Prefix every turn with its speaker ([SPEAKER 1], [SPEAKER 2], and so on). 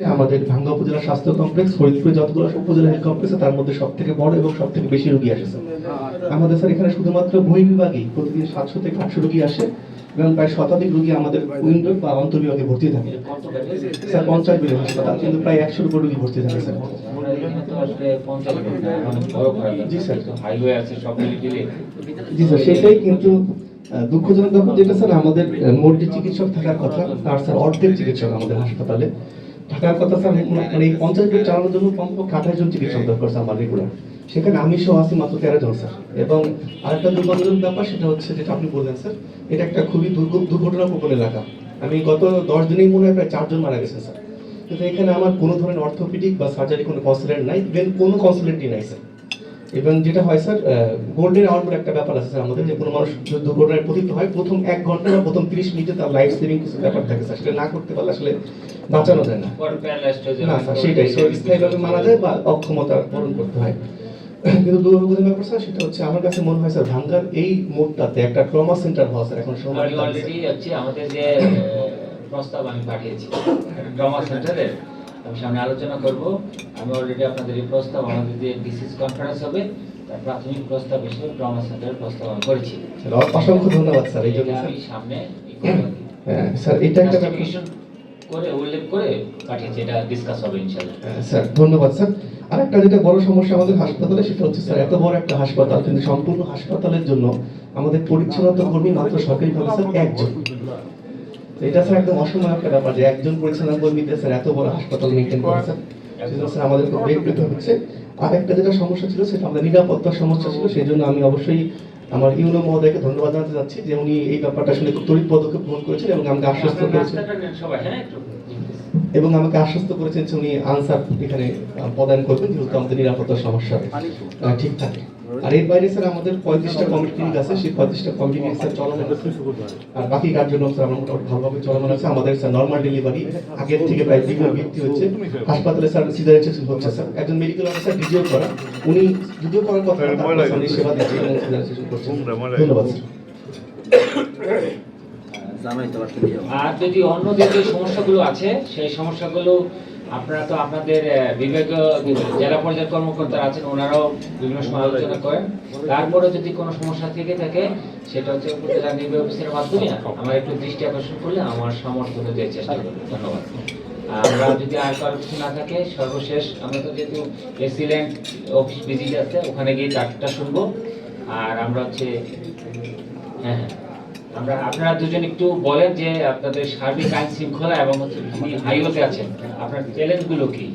[SPEAKER 1] আমাদের ভাঙ্গা উপজেলা স্বাস্থ্য কমপ্লেক্স ফরিদপুরে যতগুলো উপজেলা হেলথ কমপ্লেক্স তার মধ্যে সব থেকে বড় এবং সব থেকে বেশি রুগী আসে আমাদের স্যার এখানে শুধুমাত্র বহির্বিভাগেই প্রতিদিন সাতশো থেকে আটশো রোগী আসে এবং প্রায় শতাধিক রুগী আমাদের উইন্ডো বা অন্তর্বিভাগে ভর্তি থাকে। স্যার পঞ্চাশ বেডের হাসপাতাল কিন্তু প্রায় একশোর উপর রুগী ভর্তি থাকে স্যার।
[SPEAKER 2] বেড বড়
[SPEAKER 1] জি, স্যার। জি স্যার সেটাই কিন্তু দুঃখজনক ব্যাপার যেটা স্যার আমাদের মোট চিকিৎসক থাকার কথা তার স্যার অর্ধেক চিকিৎসক আমাদের হাসপাতালে। থাকার কথা স্যার মানে এই চালানোর জন্য কমপক্ষে আঠাশ জন চিকিৎসক দরকার স্যার আমার রেগুলার সেখানে আমি সহ আছি মাত্র তেরো জন স্যার। এবং আরেকটা দুর্ভাগ্যজনক ব্যাপার সেটা হচ্ছে যেটা আপনি বললেন স্যার, এটা একটা খুবই দুর্গ- দুর্ঘটনাপ্রবণ এলাকা। আমি গত দশ দিনেই মনে হয় প্রায় চারজন মারা গেছে স্যার। কিন্তু এখানে আমার কোনো ধরনের অর্থোপেডিক বা সার্জারি কোনো কনসালেন্ট নাই ইভেন কোনো কনসালেন্টই নাই স্যার। এবং যেটা হয় স্যার গোল্ডেন আওয়ার বলে একটা ব্যাপার আছে স্যার আমাদের যে কোনো মানুষ দুর্ঘটনায় পতিত হয় প্রথম এক ঘণ্টা বা প্রথম তিরিশ মিনিটে তার লাইফ সেভিং কিছু ব্যাপার থাকে স্যার। সেটা না করতে পারলে আসলে বাঁচানো যায় না। না স্যার সেটাই। সে স্থায়ীভাবে মারা যায় বা অক্ষমতা পূরণ করতে হয়। কিন্তু দুর্ভাগ্যজনক ব্যাপার স্যার সেটা হচ্ছে আমার কাছে মনে হয় স্যার ভাঙ্গার এই মোড়টাতে একটা ট্রমা সেন্টার হওয়া স্যার এখন সময়
[SPEAKER 2] অলরেডি হচ্ছে আমাদের যে প্রস্তাব আমি পাঠিয়েছি ড্রামা সেন্টারের আমি সামনে আলোচনা করব। আমি অলরেডি আপনাদের এই প্রস্তাব আমাদের যে ডিসিস কনফারেন্স হবে। তার প্রাথমিক প্রস্তাব হিসেবে ড্রামা সেন্টারের প্রস্তাব আমি করেছি।
[SPEAKER 1] অসংখ্য ধন্যবাদ স্যার এই জন্য।
[SPEAKER 2] আমি সামনে আর কি।
[SPEAKER 1] হ্যাঁ, স্যার এটা একটা
[SPEAKER 2] করে উল্লেখ করে পাঠিয়েছি এটা ডিসকাস হবে ইনশাআল্লাহ।
[SPEAKER 1] হ্যাঁ, স্যার ধন্যবাদ স্যার। আরেকটা যেটা বড় সমস্যা আমাদের হাসপাতালে সেটা হচ্ছে স্যার এত বড় একটা হাসপাতাল কিন্তু সম্পূর্ণ হাসপাতালের জন্য আমাদের পরিচ্ছন্নতা কর্মী মাত্র সরকারি ভাবে স্যার একজন। এটা স্যার একদম অসময় একটা ব্যাপার যে একজন পরিচালনা কর্মীতে স্যার এত বড় হাসপাতাল মেনটেন করেছেন সেজন্য স্যার আমাদের খুব বেগ পেতে হচ্ছে। আরেকটা যেটা সমস্যা ছিল, সেটা আমাদের নিরাপত্তার সমস্যা ছিল সেই জন্য আমি অবশ্যই আমার ইউনো মহোদয়কে ধন্যবাদ জানাতে চাচ্ছি যে উনি এই ব্যাপারটা শুনে খুব তড়িৎ পদক্ষেপ গ্রহণ করেছেন এবং আমাকে আশ্বস্ত করেছেন। এবং আমাকে আশ্বস্ত করেছেন যে উনি আনসার এখানে প্রদান করবেন যেহেতু আমাদের নিরাপত্তার সমস্যা ঠিক থাকে। আর এর বাইরে স্যার আমাদের পঁয়ত্রিশটা কমিটি ক্লিনিক আছে সেই পঁয়ত্রিশটা কমিটি ক্লিনিক স্যার চলমান আছে। আর বাকি কার্যক্রম স্যার আমরা মোটামুটি ভালোভাবে চলমান আছে। আমাদের স্যার নর্মাল ডেলিভারি আগের থেকে প্রায় দ্বিগুণ বৃদ্ধি হচ্ছে। হাসপাতালে স্যার সিজারেন সেকশন হচ্ছে স্যার। একজন মেডিকেল অফিসার ডিজিও করা উনি যদিও করার কথা সেবা করছেন। ধন্যবাদ স্যার।
[SPEAKER 2] আর যদি অন্য যে সমস্যাগুলো আছে, সেই সমস্যাগুলো আপনারা তো আপনাদের বিভাগীয় জেলা পর্যায়ের কর্মকর্তারা আছেন, ওনারাও বিভিন্ন সময় আলোচনা করেন। তারপরে যদি কোনো সমস্যা থেকে থাকে, সেটা হচ্ছে উপজেলা নির্বাহী অফিসের মাধ্যমে আমার একটু দৃষ্টি আকর্ষণ করলে আমার সামর্থ্য অনুযায়ী চেষ্টা করব ধন্যবাদ। আমরা যদি আর কারও কিছু না থাকে, সর্বশেষ আমরা তো যেহেতু এক্সিলেন্ট অফিস ভিজিট আছে, ওখানে গিয়ে চারটা শুনব। আর আমরা হচ্ছে হ্যাঁ হ্যাঁ। আমরা আপনারা দুজন একটু বলেন যে আপনাদের সার্বিক আইন শৃঙ্খলা এবং যিনি হাইওয়েতে আছেন, আপনার চ্যালেঞ্জগুলো কি?